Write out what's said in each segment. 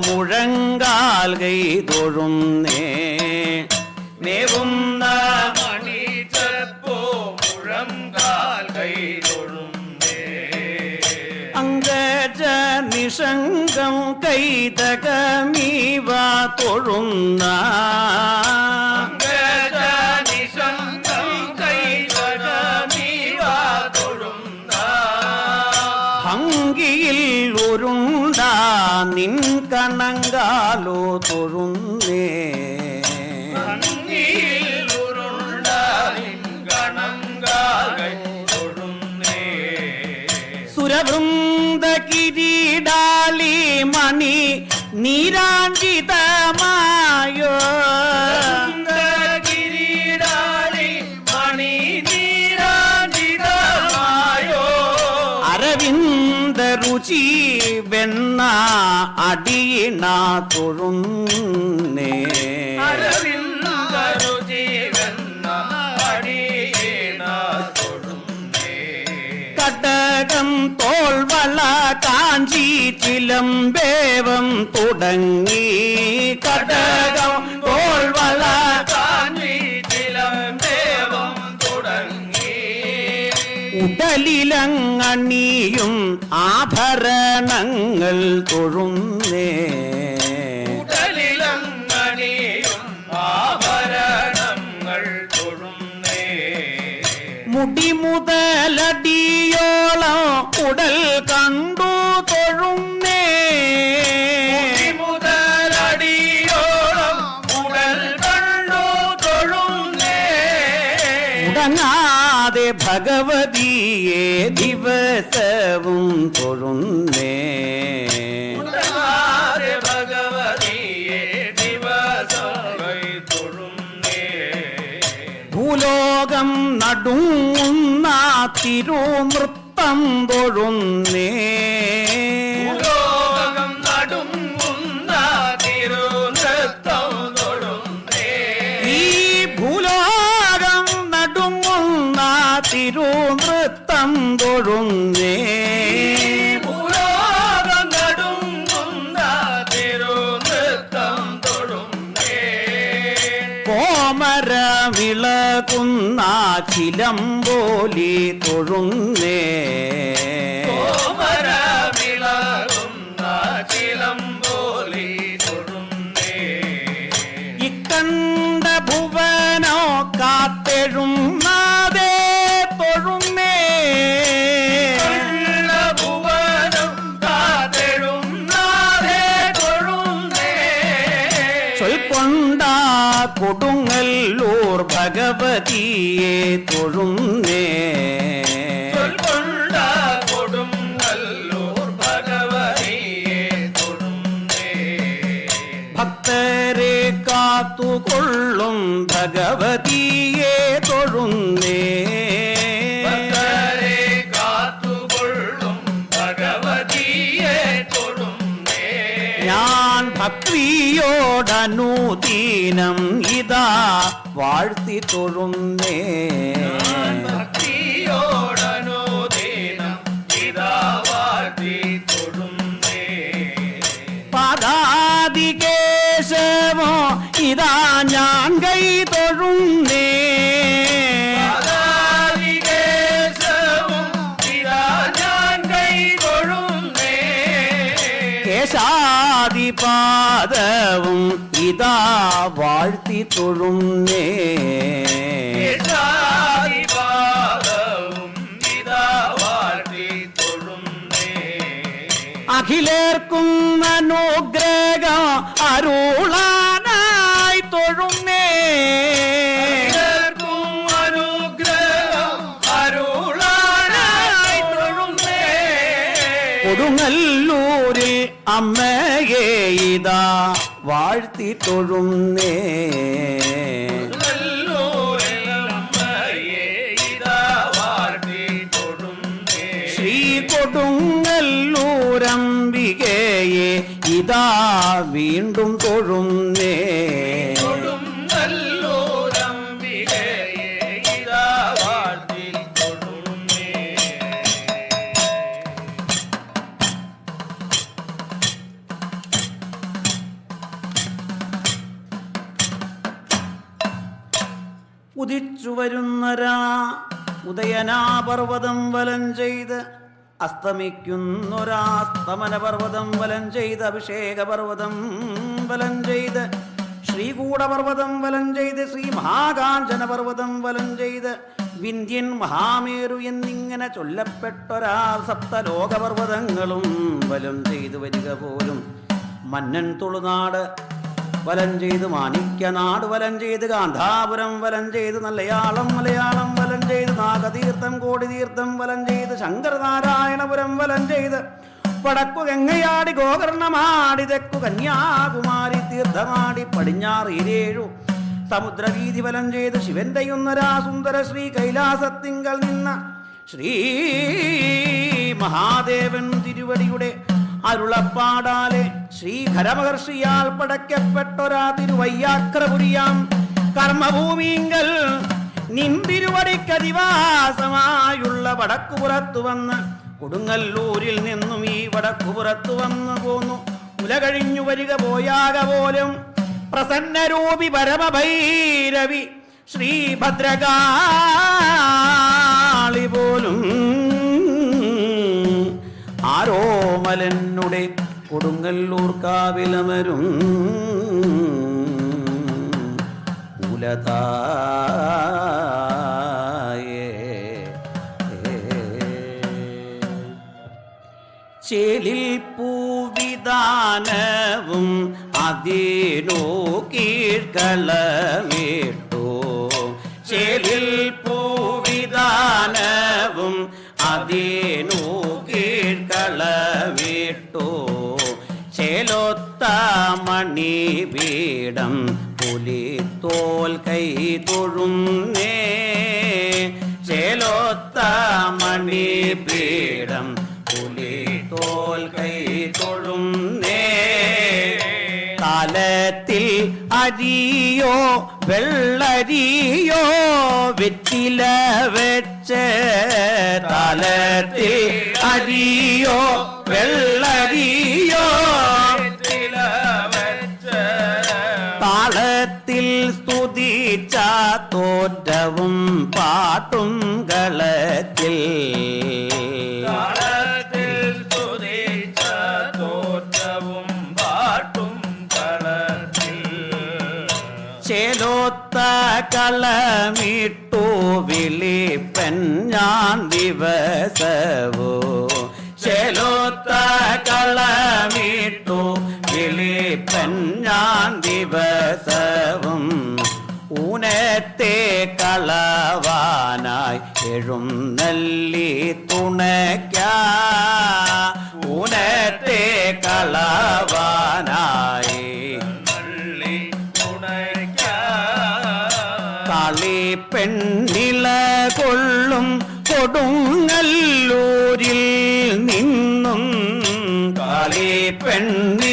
முழங்கால்கை தொழும் நேவும் மணி செப்போ முழங்கால்கை தொழும் அங்கஜ நிஷங்கம் கைதகமீவா தொழுந்தான் నిన్ కనంగాలో తొరున్నే సురబృంద కిరీడాలి మణి నీరాంజితమాయో రుచి വെണ്ണ അടിയിണ തൊഴുന്നേ. കടകം തോൾവള കാഞ്ചി ചിലം ചിലമ്പേവം തുടങ്ങി. കടകം ഉടലിലങ്ങണിയും ആഭരണങ്ങൾ തൊഴുന്നേ മുടിമുതലടിയോളം ആഭരണങ്ങൾ തൊഴുന്നേ മുടി മുതലടിയോളം ഉടൽ കണ്ടു ദിവസവും തൊഴുന്നേ. ഭൂലോകം നടുന്ന തിരുനൃത്തം തൊഴുന്നേ തിരുനൃത്തം തൊഴുന്നേ. നടുങ്ങുന്ന തിരുനൃത്തം തൊഴുന്നേ. കോമരമിളകുന്ന ഭഗവതിയെ തൊഴുന്നേ ചൊൽക്കൊണ്ട കൊടുങ്ങല്ലൂർ ഭഗവതിയെ തൊഴുന്നേ ഭക്തരെ ഭക്തിയോടനുദീനം ഇതാ വാഴ്ത്തി തൊഴുന്നേ. ഭക്തിയോടനുദീനം ഇതാ വാഴ്ത്തി തൊഴുന്നേ. പാദാദികേശമോ ഇതാ ഞാൻ കൈ കേശാദിപാദവും ഇതാ വാഴ്ത്തി തൊഴുന്നേ. അഖിലേർക്കും അനുഗ്രഹം അരുളാനായി തൊഴുന്നേ. കൊടുങ്ങല്ലൂരിൽ അമ്മയെ ഇതാ വാഴ്ത്തി തൊഴുന്നേ നല്ലൂരമ്മയെ ഇതാ വാഴ്ത്തി തൊഴുന്നേ ശ്രീ കൊടുങ്ങല്ലൂരംബികയെ ഇതാ വീണ്ടും തൊഴുന്നേ ഉദിച്ചു ഉദയനാപർവതം വലം ചെയ്ത് അസ്തമിക്കുന്നൊരാസ്തമന പർവതം വലം ചെയ്ത് അഭിഷേക പർവതം വലം ചെയ്ത് ശ്രീകൂടപർവതം വലം ചെയ്ത് ശ്രീ മഹാകാഞ്ചന പർവതം വലം ചെയ്ത് വിന്ധ്യൻ മഹാമേരു എന്നിങ്ങനെ ചൊല്ലപ്പെട്ടൊരാ. സപ്തലോകപർവതങ്ങളും വലം ചെയ്തു വരിക പോലും. മന്നൻ തുളുനാട് വലം ചെയ്ത് മാണിക്യനാട് വലം ചെയ്ത് ഗാന്ധാപുരം വലം ചെയ്ത് നല്ലയാളം മലയാളം വലം ചെയ്ത് നാഗതീർത്ഥം കോടിതീർത്ഥം വലം ചെയ്ത് ശങ്കരനാരായണപുരം വലം ചെയ്ത് വടക്കു ഗംഗയാടി ഗോകർണമാടി തെക്കു കന്യാകുമാരി തീർത്ഥമാടി പടിഞ്ഞാറ് ഇരേഴു സമുദ്രവീതി വലം ചെയ്ത് ശിവന്റെയുന്നരാ സുന്ദര ശ്രീ കൈലാസത്തിങ്കൽ നിന്ന ശ്രീ മഹാദേവൻ തിരുവടിയുടെ അരുളപ്പാടാലെ ശ്രീധരമഹർഷിയാൽ പടയ്ക്കപ്പെട്ടൊരാ തിരുവയ്യാക്രപുരിയാം കർമ്മഭൂമിങ്കൽ നിന്തിരുവടിക്കതിവാസമായുള്ള വടക്കുപുറത്തു വന്ന് കൊടുങ്ങല്ലൂരിൽ നിന്നും ഈ വടക്കുപുറത്തു വന്നു പോന്നു. മുല കഴിഞ്ഞു വരിക പോയാക പോലും പ്രസന്നരൂപി പരമഭൈരവി ശ്രീഭദ്രകാളി പോലും ആരോമലനുടെ കൊടുങ്ങല്ലൂർ കാവിലമരും. ചേലിൽ പൂവിധാനവും അതിനോ കീഴ്കളമിട്ടു ചേലിൽ പൂവിധാനവും முத்தாமணி பீடம் புலி தோல் கை தொழும் நே சேலோத்தாமணி பீடம் புலி தோல் கை தொழும் நே காலத்தில் அரியோ வெள்ளரியோ வெற்றில வெச்ச தளத்தில் அரியோ வெள்ளரியோ பரீட்சா தோற்றவும் பாட்டுங்களத்தில் செலோத்த களமிட்டூவிலி பெண்ணான் திவசவோ செலோத்த களமிட்டூ விழி பெண்ணான் திவசவும் ഊനത്തെ കളവാനായി എഴുന്നള്ളി തുണയ്ക്ക. ഊനത്തെ കളവാനായി കളി പെണ്ണില കൊള്ളും കൊടുങ്ങല്ലൂരിൽ നിന്നും. കളി പെണ്ണില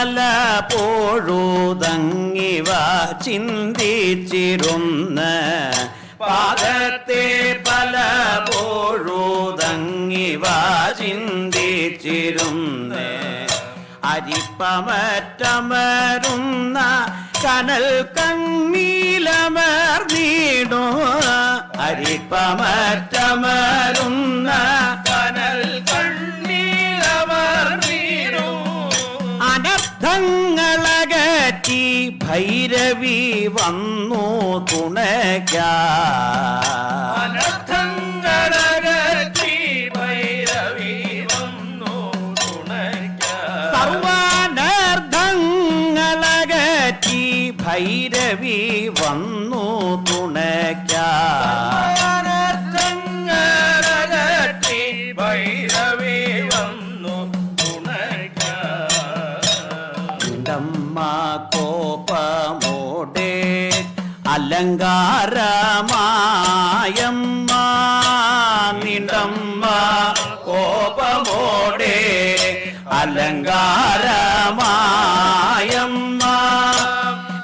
പല പോഴുതങ്ങിവ ചിന്തിച്ചിരുന്ന് പാദത്തെ പല പോഴുതങ്ങിവ ചിന്തിച്ചിരുന്ന് അരിപ്പമറ്റമരുന്ന കനൽ കണ്ണീലമർന്നീടോ അരിപ്പമറ്റമരുന്ന ഭൈരവി വന്നു തുണക്ക ഭൈരവി വന്നു തുണയ്ക്ക. அலங்காரமாயம்மா நின்றம்மா கோபமோடே. அலங்காரமாயம்மா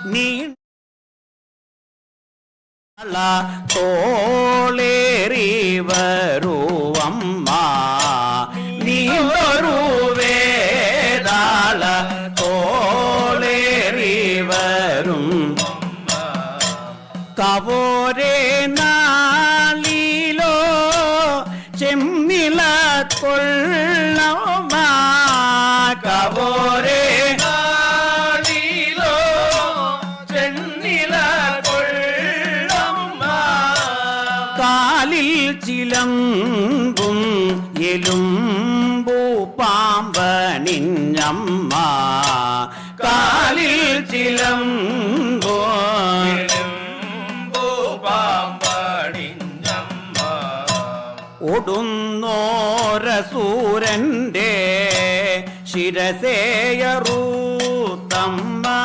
நீ தோளேறிவர் ചെമ്മില കൊള്ളമാകവോരേ? കാലിൽ ചിലങ്കും എലുമ്പൂ പാമ്പണിഞ്ഞമ്മ കാലിൽ ചിലങ്കും சூரண்டே சிரசேயரூ தம்மா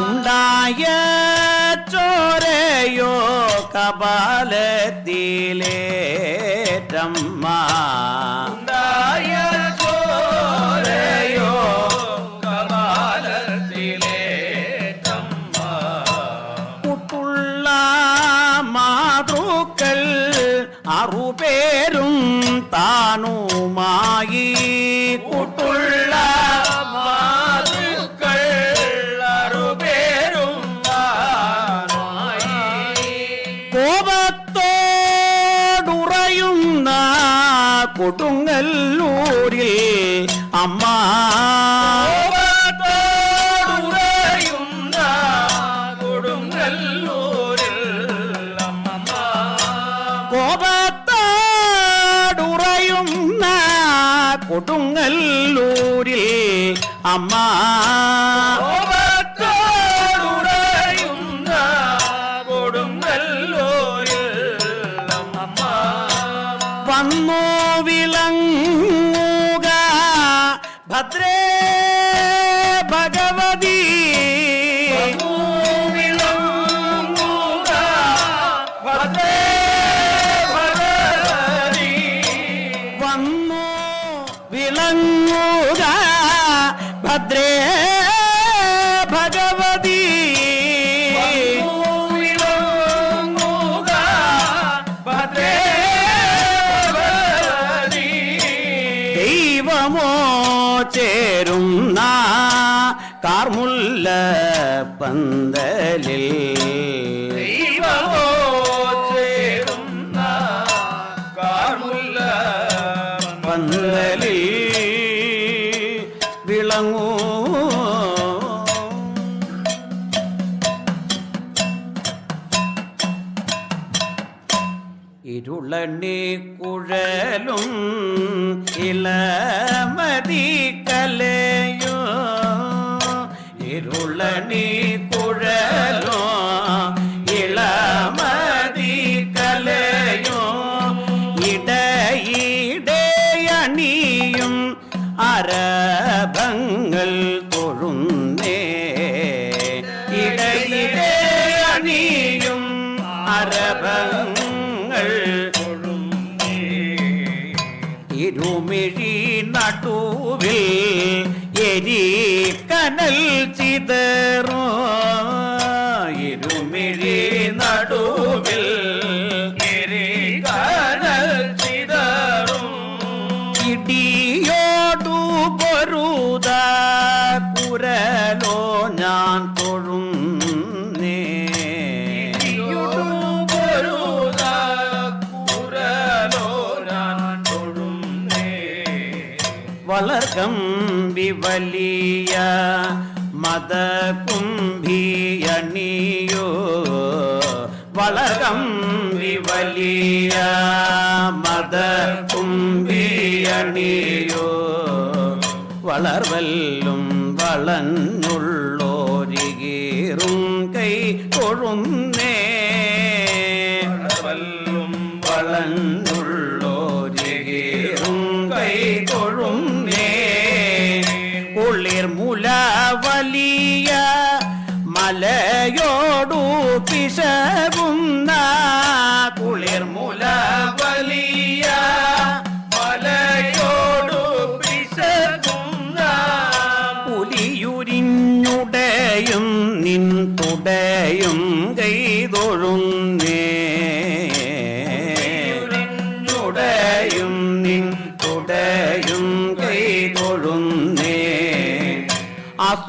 உண்டாய சோரையோ கபாலத்திலே தம்மா தானுமாயி கூட்டுள்ள மாதுக்கள் அருபேரும் கோபத்தோடுறையும் கொடுங்கல்லூரில் அம்மா. കൊടുങ്ങല്ലൂരിൽ അമ്മ ಭದ್ರೇ ഇരുളണി കുഴലും ഇളമതി കലയോ. ഇരുളണി ஏரி கனல் சிதறும். வலிய மத கும்பியணியோ வளகம் விவலிய மத கும்பியணியோ வளர்வல்லும் வளன்னுள்ளோரிகீரும் கை கொழும்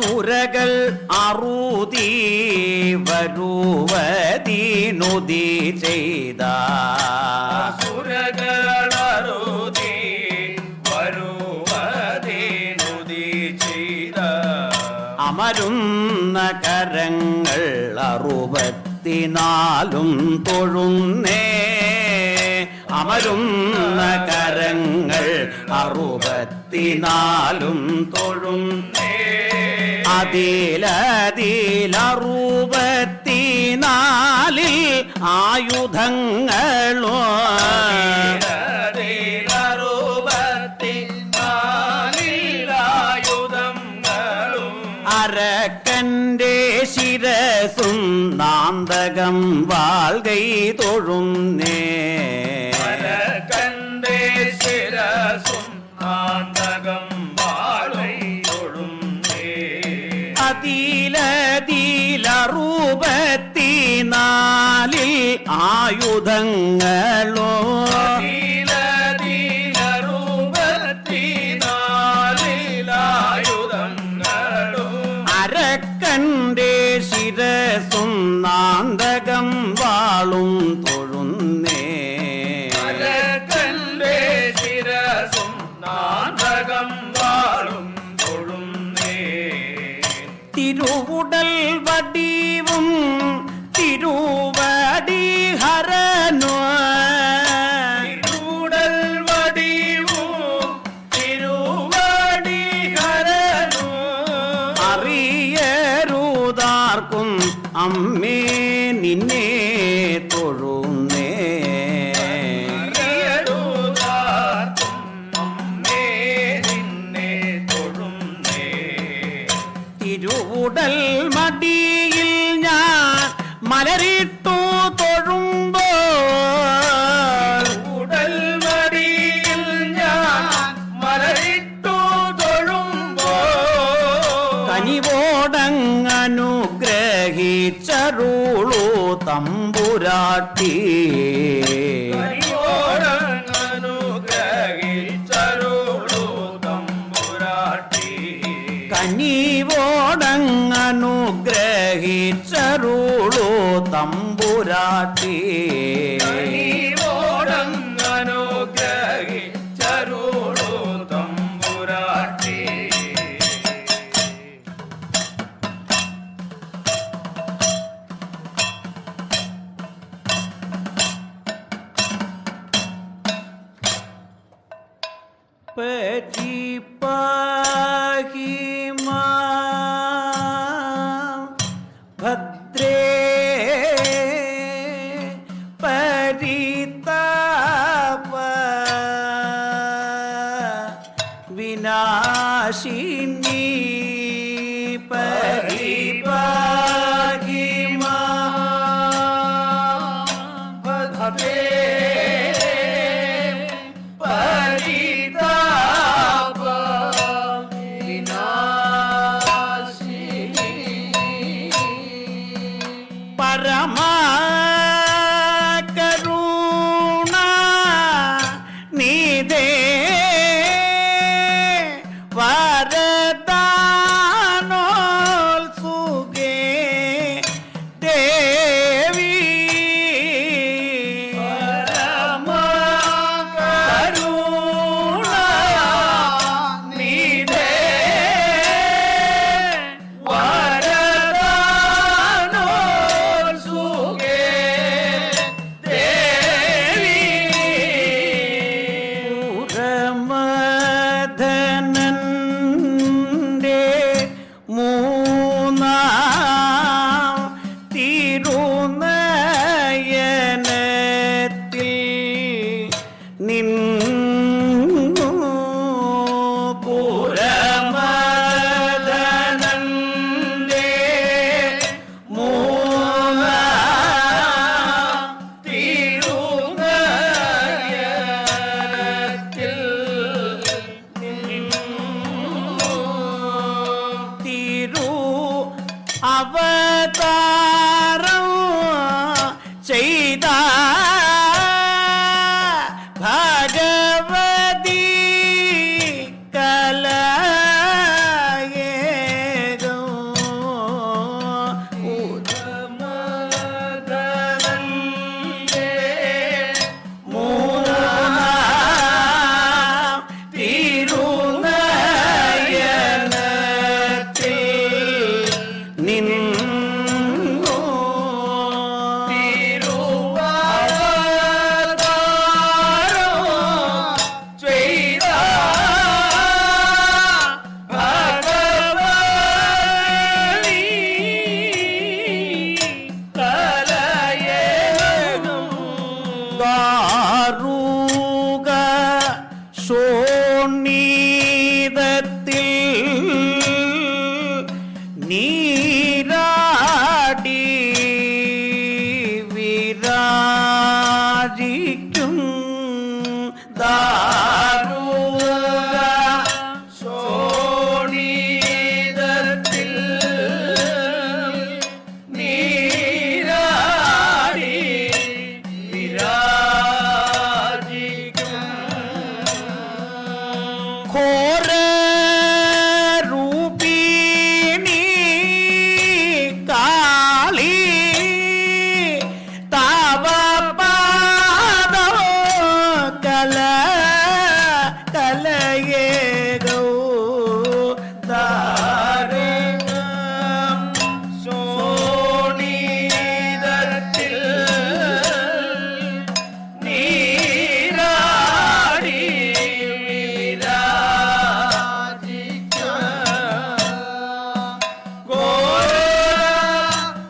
അസുരകൾ അറുതി വരുവതീനുതി ചെയ്ത. സുരകളറുതി വരുവതേനുതി ചെയ്ത. അമരുന്ന കരങ്ങൾ അറുപത്തിനാലും തൊഴുന്നേ. അമരുന്ന കരങ്ങൾ അറുപത്തിനാലും തൊഴുന്നേ. അതിലതിലറുപത്തിനാലിൽ ആയുധങ്ങളോ അരക്കന്റെ ശിരസും നാന്തകം വാൾകൈ തൊഴുന്നേ അതിലതിലറുപത്തിനാലിൽ ആയുധങ്ങളോ ും അരക്കന്റെ ശിരസും നാന്തകം വാളും തൊഴുന്നേ. കണ്ടേ ശിരസും വാളും തൊഴുന്നേ. തിരുവുടൽ വടിവും തിരുവടി ஹரனோ திருடல் திருவடி അറിയരുതാർക്കും അമ്മേ നിന്നെ തൊഴുന്നേ. തിരുവുടൽ മലരിട്ടു തൊഴുമ്പോൾ ഉടൽ മടിയിൽ ഞാൻ മലരിട്ടു തൊഴുമ്പോ. കനിവോടങ്ങനുഗ്രഹിച്ചരുളു തമ്പുരാട്ടി. gagging. Avanta!